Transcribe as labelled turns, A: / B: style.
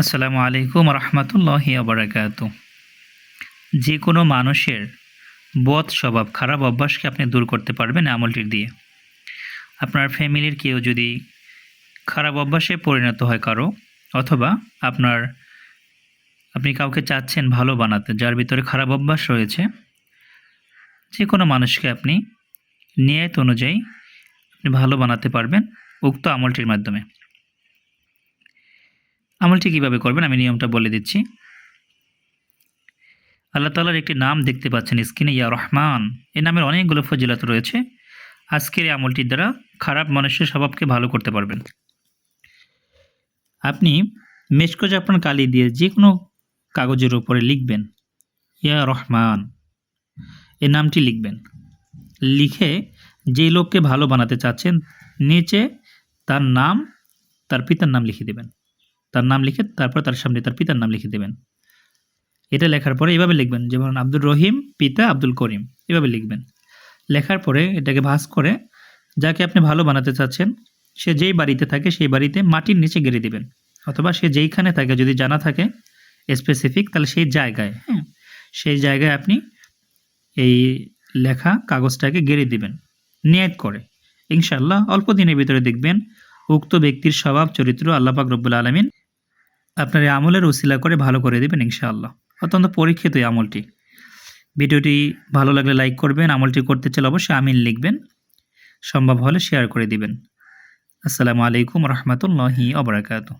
A: আসসালামু আলাইকুম রহমতুল্লাহি আবরাকাত যে কোনো মানুষের বদ স্বভাব, খারাপ অভ্যাসকে আপনি দূর করতে পারবেন আমলটির দিয়ে। আপনার ফ্যামিলির কেউ যদি খারাপ অভ্যাসে পরিণত হয় কারও, অথবা আপনার, আপনি কাউকে চাচ্ছেন ভালো বানাতে, যার ভিতরে খারাপ অভ্যাস রয়েছে, যে কোনো মানুষকে আপনি নিয়ত অনুযায়ী আপনি ভালো বানাতে পারবেন উক্ত আমলটির মাধ্যমে। আমলটি কীভাবে করবেন আমি নিয়মটা বলে দিচ্ছি। আল্লাহ তালার একটি নাম দেখতে পাচ্ছেন স্ক্রিনে, ইয়া রহমান। এই নামের অনেকগুলো ফজিলত রয়েছে। আজকের এই আমলটির দ্বারা খারাপ মানুষের স্বভাবকে ভালো করতে পারবেন। আপনি মেশকো আপনার কালি দিয়ে যে কোনো কাগজের উপরে লিখবেন, ইয়া রহমান। এ নামটি লিখবেন। লিখে যে লোককে ভালো বানাতে চাচ্ছেন, নিচে তার নাম, তার পিতার নাম লিখে দেবেন। তার নাম লিখে তারপর তার সামনে তার পিতার নাম লিখে দেবেন। এটা লেখার পরে এভাবে লিখবেন, যেমন আব্দুর রহিম, পিতা আব্দুল করিম, এভাবে লিখবেন। লেখার পরে এটাকে ভাঁজ করে যাকে আপনি ভালো বানাতে চাচ্ছেন, সে যেই বাড়িতে থাকে সেই বাড়িতে মাটির নিচে গেড়ে দিবেন। অথবা সে যেইখানে থাকে, যদি জানা থাকে স্পেসিফিক তাহলে সেই জায়গায় হ্যাঁ সেই জায়গায় আপনি এই লেখা কাগজটাকে গেড়ে দিবেন, নিয়ত করে। ইনশাল্লাহ অল্প দিনের ভিতরে দেখবেন, উক্ত ব্যক্তির স্বভাব, চরিত্র আল্লাপাক রব্বুল আলমিন আপনার এই আমলের উসিলা করে ভালো করে দেবেন ইনশাআল্লাহ। অত্যন্ত পরীক্ষিত এই আমলটি। ভিডিওটি ভালো লাগলে লাইক করবেন, আমলটি করতে চাইলে অবশ্যই আমিন লিখবেন। সম্ভব হলে শেয়ার করে দিবেন। আসসালামু আলাইকুম রহমতুল্লাহি অবরাকাতু